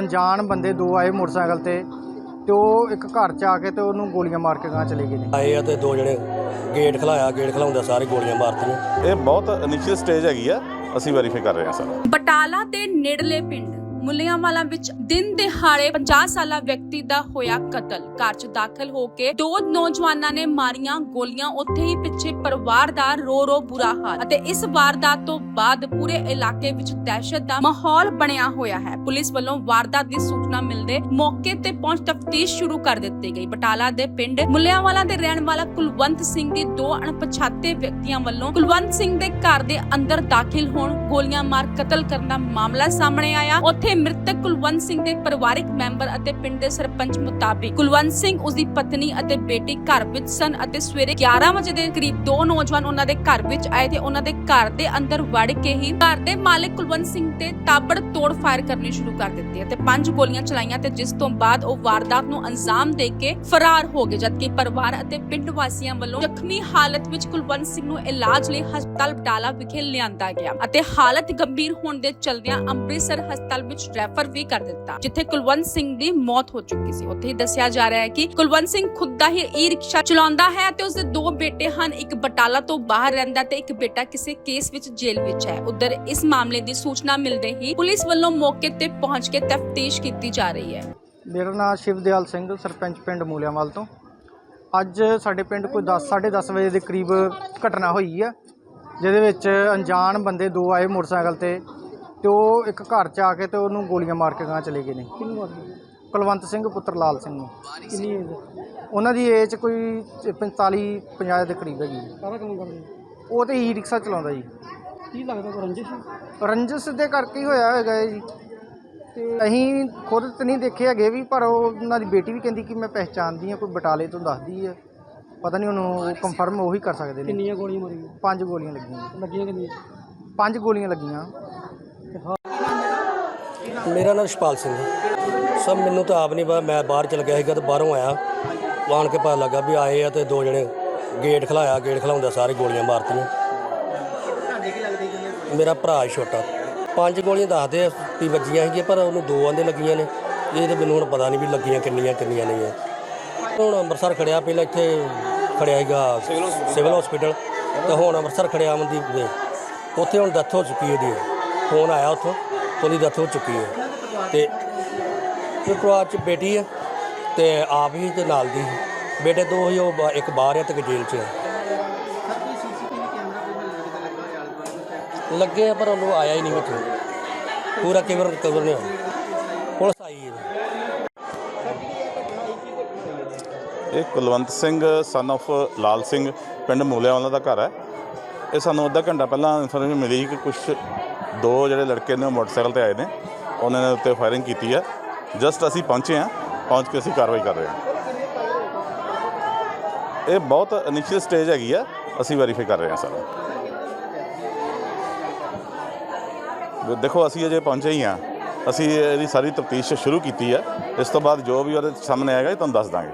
ਅਣਜਾਣ ਬੰਦੇ ਦੋ ਆਏ ਮੋਟਰਸਾਈਕਲ ਤੇ ਤੇ ਉਹ ਇੱਕ ਘਰ ਚ ਆ ਕੇ ਤੇ ਉਹਨੂੰ ਗੋਲੀਆਂ ਮਾਰ ਕੇ ਗਾਂ ਚਲੇ ਗਏ ਨੇ। ਆਏ ਆ ਤੇ ਦੋ ਜਣੇ ਗੇਟ ਖਲਾਇਆ ਗੇਟ ਖਲਾਉਂਦਾ ਸਾਰੇ ਗੋਲੀਆਂ ਮਾਰਤੀਆਂ ਇਹ ਬਹੁਤ ਇਨੀਸ਼ੀਅਲ ਸਟੇਜ ਹੈਗੀ ਆ ਅਸੀਂ ਵੈਰੀਫਾਈ ਕਰ ਰਹੇ ਹਾਂ ਸਰ। ਬਟਾਲਾ ਦੇ ਨੇੜਲੇ ਪਿੰਡ ਮੁੱਲਿਆਂਵਾਲਾ ਵਿੱਚ ਦਿਨ ਦਿਹਾੜੇ 50 ਸਾਲਾ ਵਿਅਕਤੀ ਦਾ ਹੋਇਆ ਕਤਲ। ਘਰ 'ਚ ਦਾਖਲ ਹੋ ਕੇ ਦੋ ਨੌਜਵਾਨਾਂ ਨੇ ਮਾਰੀਆਂ ਗੋਲੀਆਂ। ਉੱਥੇ ਹੀ ਪਿੱਛੇ ਪਰਿਵਾਰ ਦਾ ਰੋ ਰੋ ਬੁਰਾ ਹਾਲ ਅਤੇ ਇਸ ਵਾਰਦਾਤ ਤੋਂ ਬਾਅਦ ਪੂਰੇ ਇਲਾਕੇ ਵਿੱਚ ਦਹਿਸ਼ਤ ਦਾ ਮਾਹੌਲ ਬਣਿਆ ਹੋਇਆ ਹੈ। ਪੁਲਿਸ ਵੱਲੋਂ ਵਾਰਦਾਤ ਦੀ ਸੂਚਨਾ ਮਿਲਦੇ ਮੌਕੇ ਤੇ ਪਹੁੰਚ ਤਫਤੀਸ਼ ਸ਼ੁਰੂ ਕਰ ਦਿੱਤੀ ਗਈ। ਬਟਾਲਾ ਦੇ ਪਿੰਡ ਮੁੱਲਿਆਂਵਾਲਾ ਦੇ ਰਹਿਣ ਵਾਲਾ ਕੁਲਵੰਤ ਸਿੰਘ ਦੀ ਦੋ ਅਣਪਛਾਤੇ ਵਿਅਕਤੀਆਂ ਵੱਲੋਂ ਕੁਲਵੰਤ ਸਿੰਘ ਦੇ ਘਰ ਦੇ ਅੰਦਰ ਦਾਖਲ ਹੋਣ ਗੋਲੀਆਂ ਮਾਰ ਕਤਲ ਕਰਨ ਦਾ ਮਾਮਲਾ ਸਾਹਮਣੇ ਆਇਆ। ਉੱਥੇ ਮ੍ਰਿਤਕ ਕੁਲਵੰਤ ਸਿੰਘ ਦੇ ਪਰਿਵਾਰਕ ਮੈਂਬਰ ਅਤੇ ਪਿੰਡ ਦੇ ਸਰਪੰਚ ਮੁਤਾਬਿਕ ਕੁਲਵੰਤ ਸਿੰਘ ਉਸ ਦੀ ਪਤਨੀ ਅਤੇ ਬੇਟੀ ਘਰ ਵਿੱਚ ਸਨ ਅਤੇ ਸਵੇਰੇ 11 ਵਜੇ ਦੇ ਕਰੀਬ ਦੋ ਨੌਜਵਾਨ ਉਹਨਾਂ ਦੇ ਘਰ ਵਿੱਚ ਆਏ ਤੇ ਉਹਨਾਂ ਦੇ ਘਰ ਦੇ ਅੰਦਰ ਵੜ ਕੇ ਹੀ ਘਰ ਦੇ ਮਾਲਕ ਕੁਲਵੰਤ ਸਿੰਘ ਤੇ ਤਾਬੜ ਤੋੜ ਫਾਇਰ ਕਰਨੀ ਸ਼ੁਰੂ ਕਰ ਦਿੱਤੀ ਅਤੇ ਪੰਜ ਗੋਲੀਆਂ ਚਲਾਈਆਂ ਤੇ ਜਿਸ ਤੋਂ ਬਾਅਦ ਉਹ ਵਾਰਦਾਤ ਨੂੰ ਅੰਜਾਮ ਦੇ ਕੇ ਫਰਾਰ ਹੋ ਗਏ, ਜਦਕਿ ਪਰਿਵਾਰ ਅਤੇ ਪਿੰਡ ਵਾਸੀਆਂ ਵੱਲੋਂ ਜ਼ਖਮੀ ਹਾਲਤ ਵਿੱਚ ਕੁਲਵੰਤ ਸਿੰਘ ਨੂੰ ਇਲਾਜ ਲਈ ਹਸਪਤਾਲ ਬਟਾਲਾ ਵਿਖੇ ਲਿਆਂਦਾ ਗਿਆ ਅਤੇ ਹਾਲਤ ਗੰਭੀਰ ਹੋਣ ਦੇ ਚਲਦਿਆਂ ਅੰਮ੍ਰਿਤਸਰ ਹਸਪਤਾਲ ਵਿੱਚ ਰੈਫਰ ਵੀ ਕਰ ਦਿੱਤਾ, ਜਿੱਥੇ ਕੁਲਵੰਤ ਸਿੰਘ ਦੀ ਮੌਤ ਹੋ ਚੁੱਕੀ ਸੀ। ਉੱਥੇ ਹੀ ਦੱਸਿਆ ਜਾ ਰਿਹਾ ਹੈ ਕਿ ਕੁਲਵੰਤ ਸਿੰਘ ਖੁਦ ਦਾ ਹੀ ਈ ਰਿਕਸ਼ਾ ਚਲਾਉਂਦਾ ਹੈ ਤੇ ਉਸਦੇ ਦੋ ਬੇਟੇ ਹਨ, ਇੱਕ ਬਟਾਲਾ ਤੋਂ ਬਾਹਰ ਰਹਿੰਦਾ ਤੇ ਇੱਕ ਬੇਟਾ ਕਿਸੇ ਕੇਸ ਵਿੱਚ ਜੇਲ੍ਹ ਵਿੱਚ ਹੈ। ਉਧਰ ਇਸ ਮਾਮਲੇ ਦੀ ਸੂਚਨਾ ਮਿਲਦੇ ਹੀ ਪੁਲਿਸ ਵੱਲੋਂ ਮੌਕੇ ਤੇ ਪਹੁੰਚ ਕੇ ਤਫਤੀਸ਼ ਕੀਤੀ ਜਾ ਰਹੀ ਹੈ। ਮੇਰਾ ਨਾਮ ਸ਼ਿਵਦਿਆਲ ਸਿੰਘ, ਸਰਪੰਚ ਪਿੰਡ ਮੂਲਿਆਂਵਾਲ ਤੋਂ। ਅੱਜ ਸਾਡੇ ਪਿੰਡ ਕੋਈ 10 10:30 ਵਜੇ ਦੇ ਕਰੀਬ ਘਟਨਾ ਹੋਈ ਆ, ਜਿਹਦੇ ਵਿੱਚ ਅਣਜਾਣ ਬੰਦੇ ਦੋ ਆਏ ਮੋਟਰਸਾਈਕਲ ਤੇ। ਤੇ ਉਹ ਇੱਕ ਘਰ ਚ ਆ ਕੇ ਤੇ ਉਹਨੂੰ ਗੋਲੀਆਂ ਮਾਰ ਕੇ ਗਾਂ ਚਲੇ ਗਏ ਨੇ। ਕਿਹਨੂੰ ਮਾਰ ਕੁਲਵੰਤ ਸਿੰਘ ਪੁੱਤਰ ਲਾਲ ਸਿੰਘ ਨੂੰ। ਕਿੰਨੀ ਏਜ ਉਹਨਾਂ ਦੀ ਏਜ ਕੋਈ 45 50 ਦੇ ਕਰੀਬ ਹੈਗੀ। ਸਾਰਾ ਕੰਮ ਕਰਦੇ ਉਹ ਤੇ ਈ ਰਿਕਸ਼ਾ ਚਲਾਉਂਦਾ ਜੀ। ਕੀ ਲੱਗਦਾ ਕੋਈ ਰੰਜਿਸ਼? ਰੰਜਸ ਦੇ ਕਰਕੇ ਹੀ ਹੋਇਆ ਹੈਗਾ ਇਹ ਜੀ। ਤੇ ਅਸੀਂ ਖੁਦ ਤਾਂ ਨਹੀਂ ਦੇਖੇ ਹੈਗੇ ਵੀ ਪਰ ਉਹ ਉਹਨਾਂ ਦੀ ਬੇਟੀ ਵੀ ਕਹਿੰਦੀ ਕਿ ਮੈਂ ਪਹਿਚਾਣਦੀ ਹਾਂ ਕੋਈ ਬਟਾਲੇ ਤੋਂ ਦੱਸਦੀ ਹੈ। ਪਤਾ ਨਹੀਂ ਉਹਨੂੰ ਕੰਫਰਮ ਉਹੀ ਕਰ ਸਕਦੇ ਨੇ। ਕਿੰਨੀਆਂ ਗੋਲੀਆਂ ਮਾਰੀਆਂ? ਪੰਜ ਗੋਲੀਆਂ ਲੱਗੀਆਂ। ਲੱਗੀਆਂ ਕਿੰਨੀਆਂ? ਪੰਜ ਗੋਲੀਆਂ ਲੱਗੀਆਂ। ਮੇਰਾ ਨਾਮ ਸ਼ਪਾਲ ਸਿੰਘ ਹੈ। ਸਭ ਮੈਨੂੰ ਤਾਂ ਆਪ ਨਹੀਂ ਪਤਾ, ਮੈਂ ਬਾਹਰ ਚਲ ਗਿਆ ਸੀਗਾ ਤੇ ਬਾਹਰੋਂ ਆਇਆ। ਆਣ ਕੇ ਪਤਾ ਲੱਗਾ ਵੀ ਆਏ ਆ ਤੇ ਦੋ ਜਣੇ ਗੇਟ ਖਲਾਇਆ, ਗੇਟ ਖਲਾਉਂਦਾ ਸਾਰੇ ਗੋਲੀਆਂ ਮਾਰਤੀਆਂ। ਮੇਰਾ ਭਰਾ ਛੋਟਾ। ਪੰਜ ਗੋਲੀਆਂ ਦੱਸਦੇ ਆ ਵੀ ਵੱਜੀਆਂ ਸੀਗੀਆਂ, ਪਰ ਉਹਨੂੰ ਦੋ ਆਂਦੇ ਲੱਗੀਆਂ ਨੇ। ਇਹ ਤੇ ਮੈਨੂੰ ਹੁਣ ਪਤਾ ਨਹੀਂ ਵੀ ਲੱਗੀਆਂ ਕਿੰਨੀਆਂ ਕਿੰਨੀਆਂ ਨਹੀਂ ਆ। ਹੁਣ ਅੰਮ੍ਰਿਤਸਰ ਖੜਿਆ, ਪਹਿਲਾਂ ਇੱਥੇ ਖੜਿਆ ਸੀਗਾ ਸਿਵਲ ਹਸਪੀਟਲ। ਤੇ ਹੁਣ ਅੰਮ੍ਰਿਤਸਰ ਖੜਿਆ ਅਮਨਦੀਪ ਉੱਥੇ ਹੁਣ ਡੈਥ ਹੋ ਚੁੱਕੀ ਹੈ ਉਹਦੀ। ਫੋਨ ਆਇਆ ਉੱਥੋਂ ਉਹਦੀ ਡੈਥ ਹੋ ਚੁੱਕੀ ਹੈ। ਤੇ ਤੇ ਪਰਿਵਾਰ ਚ ਬੇਟੀ ਹੈ, ਤੇ ਆਪ ਹੀ ਤੇ ਨਾਲ ਦੀ। ਬੇਟੇ ਦੋ ਹੀ, ਉਹ ਬਾ- ਇੱਕ ਬਾਹਰ ਹੈ ਤੇ ਇੱਕ ਜੇਲ੍ਹ 'ਚ ਹੈ। ਲੱਗੇ ਆ, ਪਰ ਉਹਨੂੰ ਆਇਆ ਹੀ ਨਹੀਂ ਵਿੱਚ ਪੂਰਾ ਕਵਰ ਕਵਰ ਨਹੀਂ ਹੋਇਆ ਪੁਲਿਸ ਆਈ ਹੈ। ਇਹ ਕੁਲਵੰਤ ਸਿੰਘ ਸਨ of ਲਾਲ ਸਿੰਘ, ਪਿੰਡ ਮੂਲਿਆਂਵਾਲਾ ਦਾ ਘਰ ਹੈ। ਇਹ ਸਾਨੂੰ ਅੱਧਾ ਘੰਟਾ ਪਹਿਲਾਂ ਇਨਫੋਰਮੇਸ਼ਨ ਮਿਲੀ ਕਿ ਕੁਝ ਦੋ ਜਿਹੜੇ ਲੜਕੇ ਨੇ ਉਹ ਮੋਟਰਸਾਈਕਲ ਤੇ ਆਏ ਨੇ। ਉਹਨਾਂ ਨੇ ਉੱਤੇ ਫਾਇਰਿੰਗ ਕੀਤੀ ਹੈ। ਜਸਟ ਅਸੀਂ ਪਹੁੰਚੇ ਹਾਂ। ਪਹੁੰਚ ਕੇ ਅਸੀਂ ਕਾਰਵਾਈ ਕਰ ਰਹੇ ਹਾਂ। ਇਹ ਬਹੁਤ ਇਨੀਸ਼ੀਅਲ ਸਟੇਜ ਹੈਗੀ ਆ। ਅਸੀਂ ਵੈਰੀਫਾਈ ਕਰ ਰਹੇ ਹਾਂ ਸਰ। ਦੇਖੋ, ਅਸੀਂ ਅਜੇ ਪਹੁੰਚੇ ਹੀ ਹਾਂ। ਅਸੀਂ ਇਹਦੀ ਸਾਰੀ ਤਫਤੀਸ਼ ਸ਼ੁਰੂ ਕੀਤੀ ਹੈ। ਇਸ ਤੋਂ ਬਾਅਦ ਜੋ ਵੀ ਉਹਦੇ ਸਾਹਮਣੇ ਆਏਗਾ, ਇਹ ਤੁਹਾਨੂੰ ਦੱਸ ਦਾਂਗੇ।